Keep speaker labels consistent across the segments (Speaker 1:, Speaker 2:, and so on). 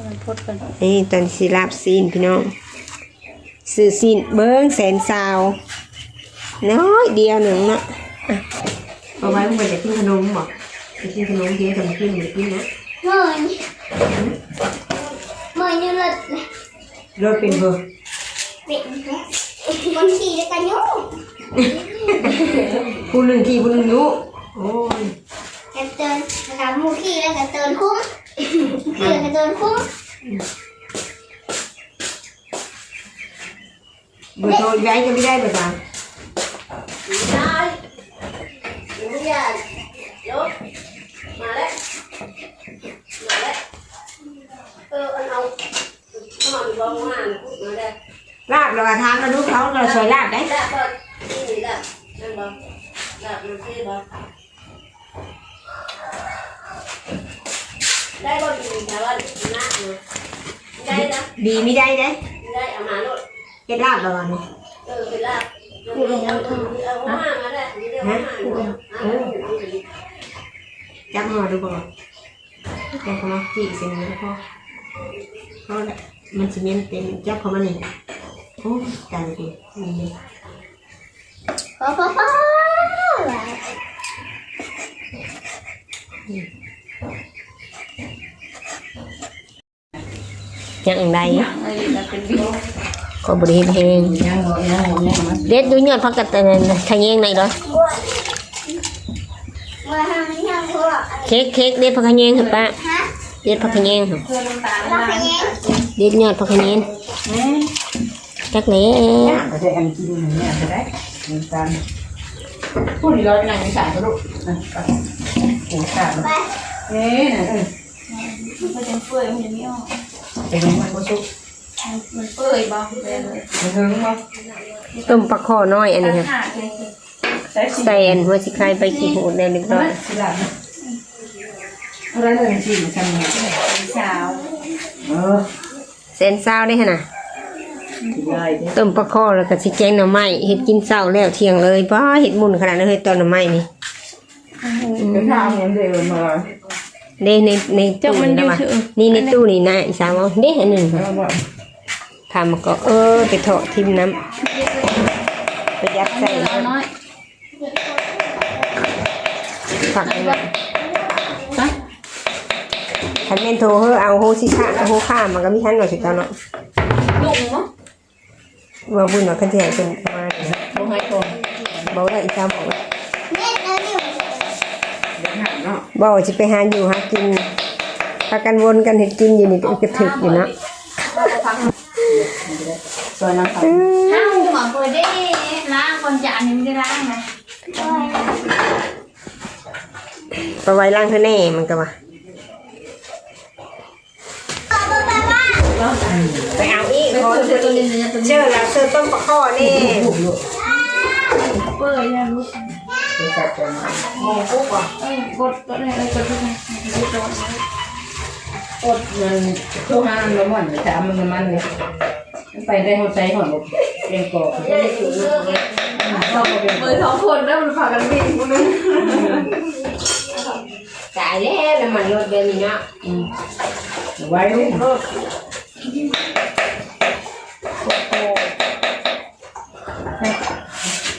Speaker 1: ให้มันพดกัน
Speaker 2: นี่ตอนสิลาบซีนพี่น้องซื้อซีนเบิ้งแสนซาวน้อยเดียวหนึ่งเนาะอะเอาไว้มึงไปจะกินขนมบอกจะกินขนมเดียวจะมากินหรือกินนะ
Speaker 3: เมื่อยเมื่อยนี่เลย
Speaker 2: รถเป็นเบอร์
Speaker 3: เป็นแค่คนขี่ด้วยกันยุ่ง
Speaker 2: ผู้หนึ่งขี่ผู้หนึ่งยุโอ้ย
Speaker 3: กันเตือนนะครับหมูขี่แล้วกันเตือนคุ้ม ขี่แล้วกันเตือนคุ้ม
Speaker 2: เบอร์โทรย้ายจะ ไม่ได้เบอร์สาม
Speaker 1: ได้ไม่อยากยกมาแล้วมาแล้วเออเอานอนร้องมามาแล้ว
Speaker 2: ลาบเราก็ทานมาดูเขาเราสวยลาบได้
Speaker 1: แล้วก็นี่แหละนั่นบ่แล้วมันคือบ่ได้บ่ดีแต่ว่านะได้นะ
Speaker 2: ดีไม่ได้ได้
Speaker 1: ได้เอามาโลด
Speaker 2: เก็ดลาบเราเนี่ย
Speaker 1: เออเวลาพูดเอาเอามามาแล้วเดี๋ยวมาเออ
Speaker 2: จับมาดูก่อนแกเขามาจีเสียงนี้พ่อเขามันจะมีเป็นจับเขามาหนึ่งโอ้ตายดินี่
Speaker 3: พอพอพอ
Speaker 2: ยังไง
Speaker 1: ไอ้นั่นเป็นวิว
Speaker 2: ก็บริเวณเพลง
Speaker 1: ยังบ่ยังบ่ยังมัน
Speaker 2: เด็ดดูยอดพักกัดแต่ทางแยงไหนเหรอ
Speaker 3: เมื่อทำนี่ทำพวก
Speaker 2: เค้กเค้กเด็ดพักขะแยงเหรอป้า
Speaker 3: ฮะ
Speaker 2: เด็ดพักขะแยงเหรอ
Speaker 1: เพื่อนน้ำตาล
Speaker 3: เรา
Speaker 1: มา
Speaker 3: ไปยัง
Speaker 2: เด็ดยอดพักขะแยงจักไหน
Speaker 4: ก็จะแอมกินอย่างเงี้ยจะได้เหมือนกัน
Speaker 1: พูดร้อยหนังสารกระดูก
Speaker 4: นะก็หูขาด
Speaker 3: ไป
Speaker 4: เอ๊ะนะเออ
Speaker 1: มันก็จะเปื่อยมันจะไม่ออก
Speaker 4: เป็นมันก็สุก
Speaker 1: มันเปื่อยบ้างเลยเลย
Speaker 4: มันถึงมั้ง
Speaker 2: ต้มปลาข้อน้อยอันนี้ค่ะ
Speaker 1: ขาดเลย
Speaker 4: ใส่สี
Speaker 2: ใส่อันหัวสิไข่ไปขี้หูได้เล็กน้อย
Speaker 4: สีดำอะไรเลยสีมันทำไง
Speaker 1: สาว
Speaker 4: เออ
Speaker 2: เซนเศร้าได้ขนาด
Speaker 4: สีได้ดิ
Speaker 2: ต้มปลาข้อแล้วก็สิแกงหน่อไม้เห็ดกินเศร้าแล้วเที่ยงเลยป้าเห็ดมุนขนาดนั้นเลยตอนหน่อไม้นี่
Speaker 4: เดี๋ยวทำเหมือนเดิมมา
Speaker 2: เด้ในในตู้นี่นะวะนี่ในตู้นี่นะอีสามเอาเด้อันหนึ่ง
Speaker 4: แล้วว่า
Speaker 2: ทำก็เออไปเถาะทิมน้ำไปยัดใส่
Speaker 1: เราน้อย
Speaker 2: ฝักนี่คันเมนโทรเฮอเอาโฮชิคะโฮข้ามมันก็มีทันหน่อยสิตอนเนาะ
Speaker 1: ลุงเนาะ
Speaker 2: ว่าบุญว่าคันที่ให้เป็นมาเนี่ย
Speaker 1: บ่ให้คน
Speaker 2: บอกว่าอีสามบอกว่า
Speaker 3: เล่นแล้วอยู่
Speaker 4: เดี๋ยวหาเนาะ
Speaker 2: บอกว่าจะไปหาอยู่หา กินพากันวนกันเห็ดกินอยู่นี่ก็กระถึกอยู่เนาะ
Speaker 4: ซอยน้ำตาล
Speaker 3: ห้าหมอเปิดได้ล้างคนจานนี้ไม่ได้ล้างนะ
Speaker 2: ไปไว้ล่างเธอแน่มันก็ว่าไปเอาอีกขอเจอ
Speaker 1: ตัวนี้เนี่ยตัวนี้
Speaker 2: เจอแล้วเจอต้มปลาข้อนี่
Speaker 1: เปื่อยนะลูก
Speaker 4: เป็นสัตว์ตัวน้
Speaker 2: หมูปุ๊บอะ
Speaker 1: เอ้ยกดกดเลยกดทุกอย่างกดำ
Speaker 4: อดมันทุกห้างละมันจะมันมันเลยไปได้หัวใจหอนเรียงกอก
Speaker 1: เลยมื่อสองคนได้มันพากันวิ่งคนนึง
Speaker 2: ตายแล้วแล้วมันรถเดินนี่เนาะ
Speaker 4: ไว้เลย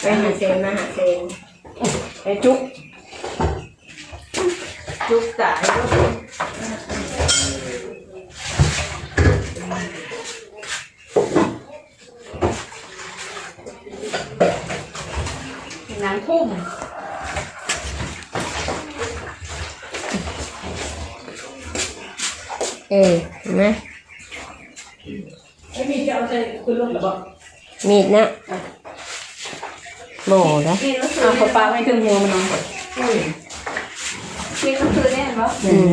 Speaker 2: ไปหาเซนมาหาเซน
Speaker 4: ไอ้จุก
Speaker 1: จุกตายน้ำทุ่ม
Speaker 2: เออเห็นไหม
Speaker 4: ไอ้มีจะเอาใจคุณรถหรือเปล่า
Speaker 2: มีดนะ โหนะ
Speaker 1: กินแล้วคื
Speaker 4: เอา
Speaker 1: น
Speaker 4: ปลาปลาไม่ถึงหัวมันนอน
Speaker 1: กินแล้วคืนแน่ปะ
Speaker 2: อืม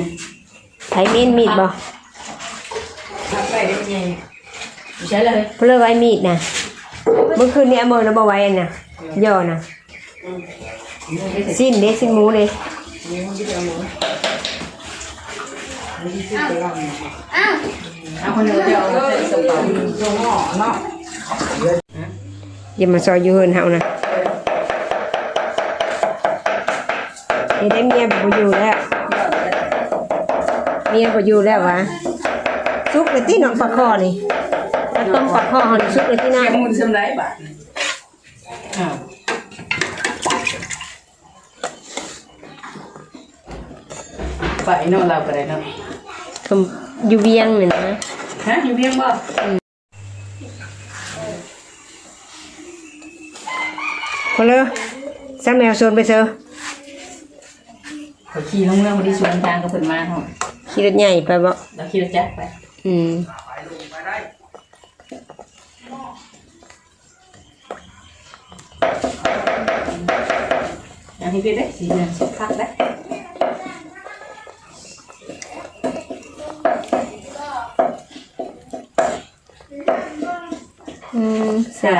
Speaker 2: ไผมีดมีดบ่
Speaker 4: ทำไปได้ยังไงใช่เลย
Speaker 2: เพนเลิกไว้มีดนะเมื่อคืนนี้เอามือนะบ่ไว้อันน่ะย่อน่ะสิ้นเด้สิ้นหมูเลย
Speaker 3: อ้าว
Speaker 4: เอาคนเดียวจะเอาใส่กระเป๋าตรงห่อเนาะ
Speaker 2: อย่ามาซอยอยู่เฮินเฮานะ เฮ็ดให้เมียบ่อยู่แล้ว เมียบ่อยู่แล้ววะซุกเลยที่เนาะปลาคอนี่ถ้าต้มปลาคอหันซุกเลยที่
Speaker 4: เสี
Speaker 2: น่าย
Speaker 4: งมันสำไรบาทอ้าวไปเนาะเราไปได้เนาะ
Speaker 2: คำอยู่เวียงนี่นะ
Speaker 4: ฮะอยู่เพียงบ่
Speaker 2: พอเลยสามแมวโซนไปเซอ
Speaker 4: เขาขี่ลงเมืองพอดีสวนทางกับเพิ่นมาเนาะ
Speaker 2: ขี่รถใหญ่ไปบ่
Speaker 4: แล้วขี่รถจักรไป
Speaker 2: อืม
Speaker 4: อันนี้ไปได้สีเงินสุดพักได้
Speaker 2: อืม
Speaker 4: ค่ะ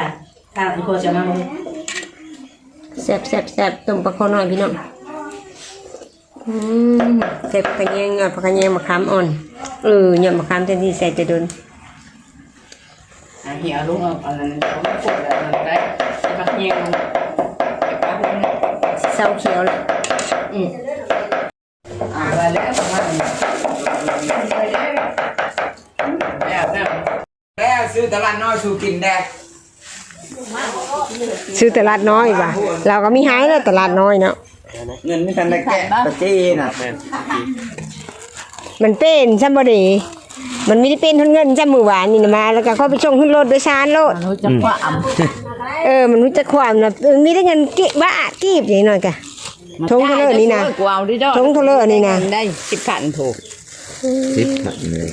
Speaker 4: ถ้าพี่โคจะมาบ่
Speaker 2: แซ่บแซ่บแซ่บต้มปลาคอหน่อยพี่น้อง อืมใส่ผักกระเยงอะผักกระเยงมะขามอ่อนเออเนี่ยมะขามเต็มที่ใส่จะโดน
Speaker 4: อะเหี่ยวลุงเอาอันนั้นเอามาปลูกแล้วมันได้จะพักเหี่ยวลงเก็บปลาลง
Speaker 2: เศร้าเขียวเลย
Speaker 4: อืมอ่าได้แล้วประมาณนี้แล้วแล้ว
Speaker 5: แล้วซื้อตลาดน้อยสู่กินแดก
Speaker 2: ซื้อตลาดน้อยว่ะเราก็มีหายแล้วตลาดน้อยเนาะ
Speaker 5: เงินไม่ทันได้แกะตะจี้น่ะ
Speaker 2: มันเป็นซัมบอดีมันไม่ได้เป็นทุนเงินซัมมือหวานนี่นะมา แล้วก็เขาไปส่งขึ้นรถโดยสารโลด
Speaker 4: รู้จักว่าอ่
Speaker 2: เออ มันรู้จักความนะเออมีได้เงินกี่บาทกีบอย่างหน่อยกะำทงเท่าเลยนี่นะ
Speaker 4: กูเอาดิจ้
Speaker 2: ทงเท่าเลยนี่นะ
Speaker 4: ได้สิบพันถูก
Speaker 5: สิบพันเลย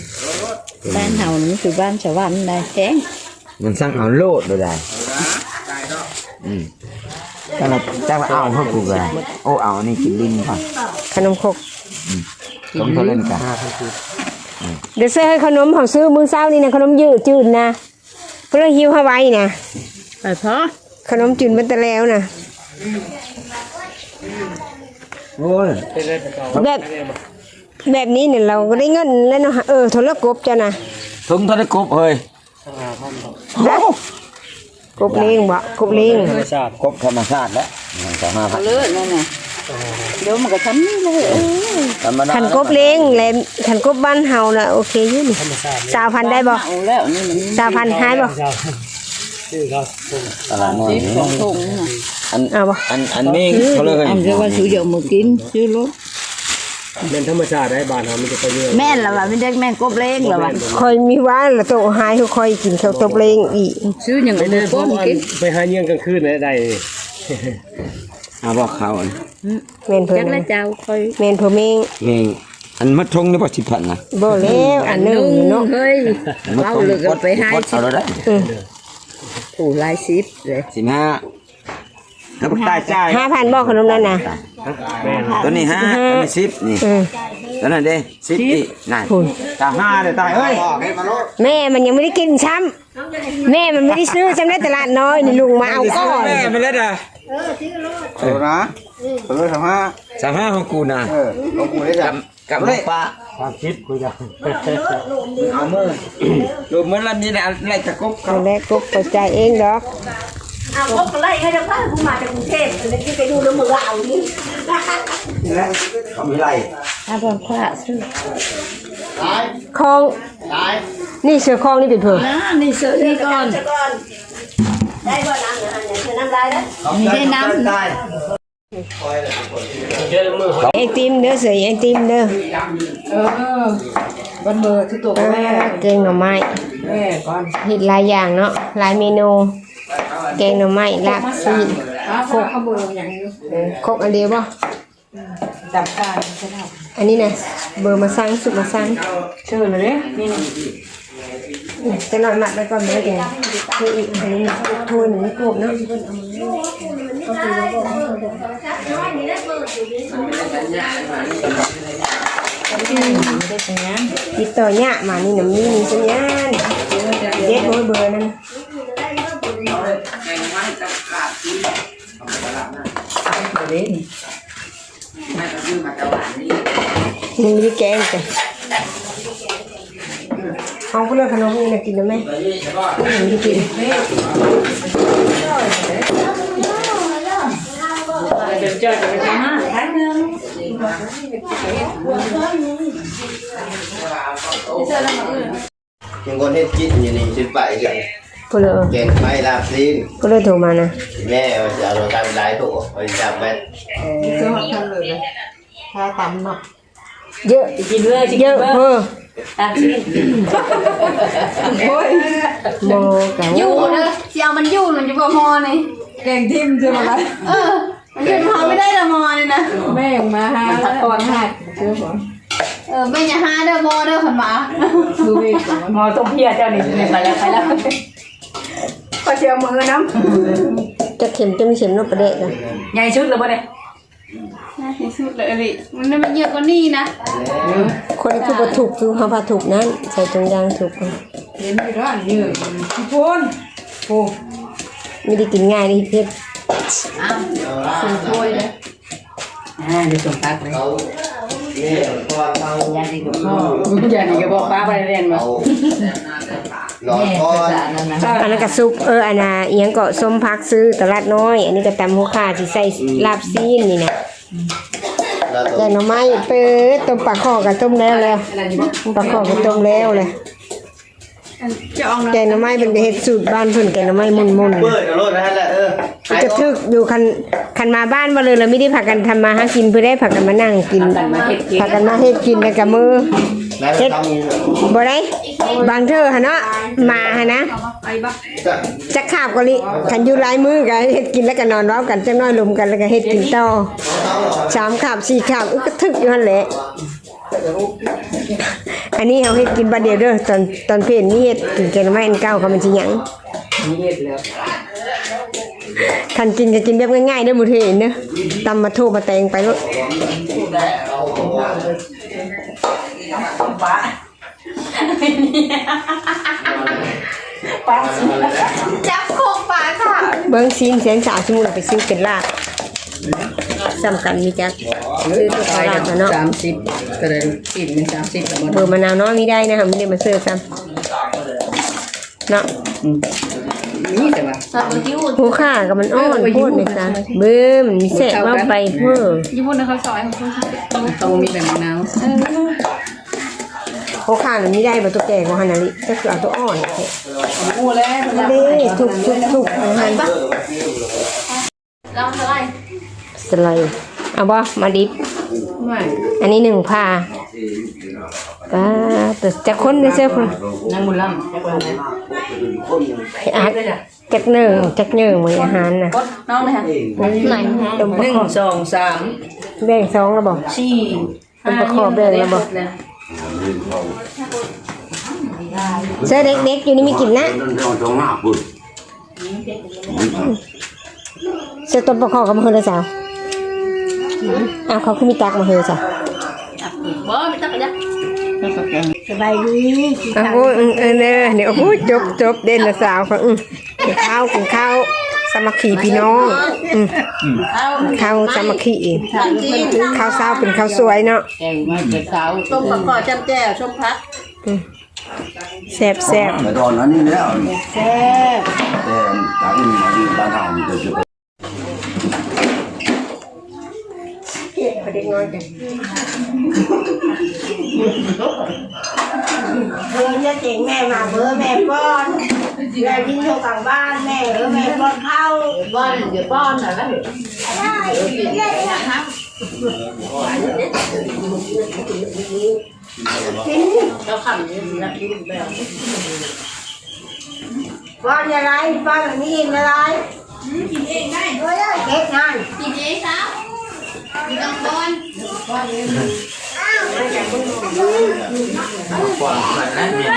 Speaker 4: บ้านเฮานี่คือบ้านชาวบ้านได้แพง
Speaker 5: มันสร้างเอาโลดได้อืม จ้าละจ้าละเอาพวกกูเลยโอ้เอานี่กินลิ้นก่อน
Speaker 2: ขนมครก
Speaker 5: ต้องเขาเล่นกัน
Speaker 2: เดี๋ยวซื้อให้ขนมเขาซื้อมื้อเช้านี่นะขนมยืดจืดนะเพื่อหิวเอาไว้นะ
Speaker 4: ไปพอ
Speaker 2: ขนมจืดมันแต่แล้วนะ
Speaker 5: โอ้ย
Speaker 2: แบบแบบนี้เนี่ยเราก็ได้เงินแล้วเนาะเออโทรกบจ้ะนะ
Speaker 5: ทุ่งเท่าได้กบเฮ้ย
Speaker 2: ได้ กบเลี้ยงบ่กบเลี้ยง
Speaker 5: กบธรรมชาติแล้วสองห้าพัน
Speaker 4: เลิศนั่นน่ะเดี๋ยวมันก็ทำนี่เลยเออ
Speaker 5: ธรรมดา
Speaker 2: ขันกบเลี้ยงแหลมขันกบบ้านเฮาน่ะโอเคอยู่นี่สาวพันได้บ่
Speaker 4: เอาแล้วนี่มัน
Speaker 2: สาวพันหายบ่
Speaker 5: ตลาดน้อย
Speaker 4: สิบสองถุงน่ะ
Speaker 5: อัน
Speaker 2: เอาบ่
Speaker 5: อันอันนี้เขาเลย
Speaker 4: อันเรียกว่าซื้อเดี๋ยวมากินซื้อรถ
Speaker 6: เป็นธรรมชาติได้บ้านเราไม่ได้ไปเยอะ
Speaker 4: แม่นละว่ะไม่ได้แม่นกบเล้งละว่ะ
Speaker 2: คอยมีว่าละโตหายคอยกินข้าวตบเลี้ยงอีก
Speaker 4: ซื้ออย่าง
Speaker 6: ไป
Speaker 4: อื่น
Speaker 6: เลยเพ
Speaker 4: ก้
Speaker 6: ราะ
Speaker 4: น
Speaker 6: ว่า
Speaker 4: กิน
Speaker 6: ไปหาเยี่ยงกลางคืนได้ได้
Speaker 5: เอาบอกเขาอัน
Speaker 2: แม่นเพิ่
Speaker 4: จั
Speaker 2: น
Speaker 4: กละเจ้าคอย
Speaker 2: แม่นเพิ่นเอง
Speaker 5: เองอันมัดทงนี่บ่สิบพันนะ
Speaker 2: บ่แล้วอันหนึงเนาะ
Speaker 4: เฮ้ยเราเลยก็ไปให้
Speaker 5: เอาแล้วได้
Speaker 4: ผู้ลายสิบเลย
Speaker 5: สิบห้า แล้วก็ตายจ่าย
Speaker 2: 5,000บ่ขนมนั้นน่ะ
Speaker 5: ตัวนี้ห้าตัวนี้สิบนี่
Speaker 2: อือ
Speaker 5: ตัวนั้นเด้สิบอีกนั่น
Speaker 2: คุณ
Speaker 5: ตาห้าเด้ตายเฮ้ย
Speaker 2: แม่มันยังไม่ได้กินช้ำแม่มันไม่ได้ซื้อจำได้ตลาดน้อยนี่ลุงมาเอาก่อน
Speaker 5: แม่ไม่เล่นอะ
Speaker 7: เออนะเออทำห้า
Speaker 5: สามห้าของกูนะ
Speaker 7: เออของกูได้จ้ะ
Speaker 5: กับน้องป้า
Speaker 6: ความคิดคุยกัน
Speaker 5: เอามือดูเหมือนลำนี้แหละอะไรตะกบเขา
Speaker 2: เอาแม่กบปัจจัยเองดอก
Speaker 1: เอาพวกกันไล่ให้เดี๋ยวป้าผู้มาจากกรุงเทพจะได้ไปดูน้ำมือเอานี่
Speaker 5: เห็นไหมเขามีไร
Speaker 4: ถ้าบางพระซื้อ
Speaker 2: คลองนี่เสือคลองนี่เป็นเพื่อ
Speaker 4: นะนี่ซื้อนี่ก่อน
Speaker 1: จะก่อนได้บ่น้ำเนี่ยเนี่ยน้ำลายแล้ว
Speaker 4: นี่ได้น้ำ
Speaker 2: ไอติมเด้อเสือไอติมเด้อ
Speaker 4: เออวันเบอร์ที่ตัว
Speaker 2: อ่าแกงหน่อไม้
Speaker 4: แม่ก่อน
Speaker 2: เห็ดหลายอย่างเนาะหลายเมนู แกงหน่อไม้ลาบซีน
Speaker 4: อ้าวข้าวเบอร์อย่างนี้
Speaker 2: เออครกอันเดียวบ่
Speaker 4: ดับการใช่ไหม
Speaker 2: อันนี้นะเบอร์มาสั่งสุกมาสั่ง
Speaker 4: เชิญเลยนี่
Speaker 2: นี่จะหน่อยหมัดไปก่อนเลยแกคืออีกอันนี้นะถ้วยหนึ่งไม่กบเนาะติดต่อเนี่ยมานี่น้ำนี่มีสัญญาณเด็ดโอยเบอร์นั่น
Speaker 4: เล่น
Speaker 2: มันไม่ได้แกงแต่เอาไปเลยขนมนี่นะกินได้ไหมไม่ได้กิน
Speaker 4: เดี๋ยวเจอกันจะมาครั้งนึง
Speaker 7: ยังคนเฮ็ดกินอยู่นี่สิไปกัน
Speaker 2: พูดเลย
Speaker 7: แกงไม้ลาบซีน
Speaker 2: พูดเลยโทรมานะ
Speaker 7: แม่ว่าจะเอาเราทำได้ถูกไปจับแม่
Speaker 4: ก็ทำเลยถ้าตำเนาะ
Speaker 2: เยอะ
Speaker 4: กินเลย
Speaker 2: เยอะเพ้อ
Speaker 4: ตามที่โอ้ย
Speaker 2: โมกั
Speaker 3: อยู่เด้อเสียวมันอยู่มันอยู่บ่มอนี่
Speaker 4: แกงทิมใช่ไหมล่ะ
Speaker 3: เออมันอยู่มอไม่ได้ละมอนี่นะ
Speaker 4: แม่งมาหาตะกอนหักเชื่อผม
Speaker 3: เออไม่อย่าหาเด้อมอเด้อเพิ่นมา
Speaker 4: ดูเองมอต้องเพียเจ้านี่ไปแล้วไปแล้ว ก็เชียวมือน้ำ
Speaker 2: จะเข็มจะมีเข็มนกประเดะนะ
Speaker 4: ใหญ่ชุดเลยป่ะเนี่ย
Speaker 3: น่าที่สุดเลยอลิมันน่ะมันเยอะกว่านี้นะ
Speaker 2: คนคือบ่ถูกคือเขาพาถูกนั้นใส่ตรงยางถูกมัน
Speaker 4: เห็นอยู่ร้านเยอะพี่พูนโอ้
Speaker 2: ไม่ได้กินง่ายเลยเพชร
Speaker 3: สูงโวยเลย
Speaker 4: อ่าเดี๋ยวส่งตักเลย
Speaker 7: เขาเนี่ยพอเขา
Speaker 4: ยันดีกับพ่อยันดีกับบอกป้าไปเรียนมา
Speaker 7: เอา หลอดก้อน
Speaker 2: อันนั้นก็ซุปเอออันน่ะเอียงก็ส้มพักซื้อตลาดน้อย อันนี้ก็ตำหัวขาที่ใส่ลาบซีนนี่นะ
Speaker 7: แล้ว
Speaker 2: แก
Speaker 7: ตัว
Speaker 2: งหน่อไม้เปิดต้มปลาข้อกับต้มแล้วแล้ว
Speaker 4: อะไรอยู่บ้าง
Speaker 2: ปลาข้อกับต้มแล้วเลย
Speaker 4: จะเอา
Speaker 2: แกงหน่อไม้เป็นไปเฮ็ดสูตรบ้านเพิ่นแกงหน่อไม้มุนๆ
Speaker 7: เปิดเอารถนะฮะแหละเออ
Speaker 2: จะทึกอยู่คันคันมาบ้านมาเลยเราไม่ได้พากันทำมาหากินเพื่อได้พากันมานั่งกิน
Speaker 4: กันมาเฮ็ดกิน
Speaker 2: พากันมาเฮ็ดกินแล้วกับมือ
Speaker 7: แล้วทำ
Speaker 2: บ่ได้บางเธอหะเนาะมาหะนะ
Speaker 7: จะ
Speaker 2: จะขาบก็ลิคันอยู่หลายมือกันเฮ็ดกินแล้วก็นอนเว้ากันจังน้อยลมกันแล้วก็เฮ็ดกินต่อสามขาบสี่ขาบอึกก็ทึกอยู่หั่นแหละอันนี้เขาเฮ็ดกินบัดเดียวเด้อตอนตอนเพลนนี่เฮ็ดกินแกงหน่อไม้อันเก่าเขามันสิหยัง
Speaker 4: มีเฮ็ดแล้ว
Speaker 2: คันกินก็กินแบบง่ายๆเด้อหมู่เทนเด้อตำมาโทมาแตงไปโลด
Speaker 4: ป้าป้า
Speaker 3: จับโคกปลาค่ะ
Speaker 2: เบิ้งซีนแสนสามสมมุติเราไปซื้อเป็นลาบสำคัญมีจักซื้อตัวเขาลาบมาเนาะ
Speaker 4: สามสิบก็เลยกินเป็นสามสิบแล้วมัน
Speaker 2: เบอร์มะนาวน้อยไม่ได้นะคะไม่ได้มาซื้อซ้ำเนาะ
Speaker 4: นี่แต่ว่า
Speaker 3: ตอนเมื่อกี้อุ่น
Speaker 2: หูข้ากับมันอ่อนพูดไหมจ๊ะเบิ้มมันมีเศษว่าไปเพื่อ
Speaker 3: ญี่ปุ่นนะเขาซอยของเขา
Speaker 4: เขามีแบบมะนาว
Speaker 2: หูข้ามันไม่ได้แบบตัวแก่ของฮันนาริก็คือเอาตัวอ่อนแค่
Speaker 4: กูแล้ว
Speaker 2: เด้ถูกถูกถูกอาหาร
Speaker 3: เราเท่าไหร่
Speaker 2: สไลด์เอาบ่มาดิบอันนี้หนึ่งพาป้าแต่จะค้นได้เสื้อพุ่น
Speaker 4: นางบุญล่ำจักวันไหน
Speaker 2: อาจจักเนื่องจักเนื่องเหมือนอาหารนะ
Speaker 4: น้องเลยค่ะ
Speaker 2: ไหน
Speaker 4: หนึ่งสองสาม
Speaker 2: แบ่งสองแล้วบอก
Speaker 4: สี่
Speaker 2: ต้มประกอบแบ่งแล้วบอก เสื้อเด็กๆอยู่นี่มีกลิ่นนะเสื้อต้มประกอบกับมะเขือเลยสาวอ้าวเขาคือมีตักมะเขือจ้ะ
Speaker 3: บ่ไม่ต้องกันจ้ะ
Speaker 2: อ้าวโอ้ยเออเออเนี่ยเนี่ยโอ้โหจบจบเด่นละสาวเขาอืมกินข้าวกินข้าว สามัคคีพี่น้องอืมข้าวสามัคคีข้าวเช้าเป็นข้าวสวยเนาะ
Speaker 4: แกงมาเกิดเช้า
Speaker 1: ต้มปลาคอจำแจ่วชมพัก
Speaker 2: แซ่บแซ่บ
Speaker 8: แต่ตอนนั้นนี่แล้วแซ่บแต่หลังมาดีบ้านเฮานี่ก็จะ
Speaker 2: เด็กน้อยกัน เบอร์จะเก่งแม่มาเบอร์แม่ป้อนแม่กินโชว์กลางบ้านแม่เออแม่ป้อนข้าว
Speaker 1: บ้านเดี๋ยวป้อนหน่อยนะ
Speaker 2: ป้อนอะไรป้อนแบบนี้กินอะไรกินเองได้เฮ้ยเค้กงาน
Speaker 3: กินเองครับมีต้องป้อน
Speaker 7: ก่อน กว่าขนาดนั้นเนี่ย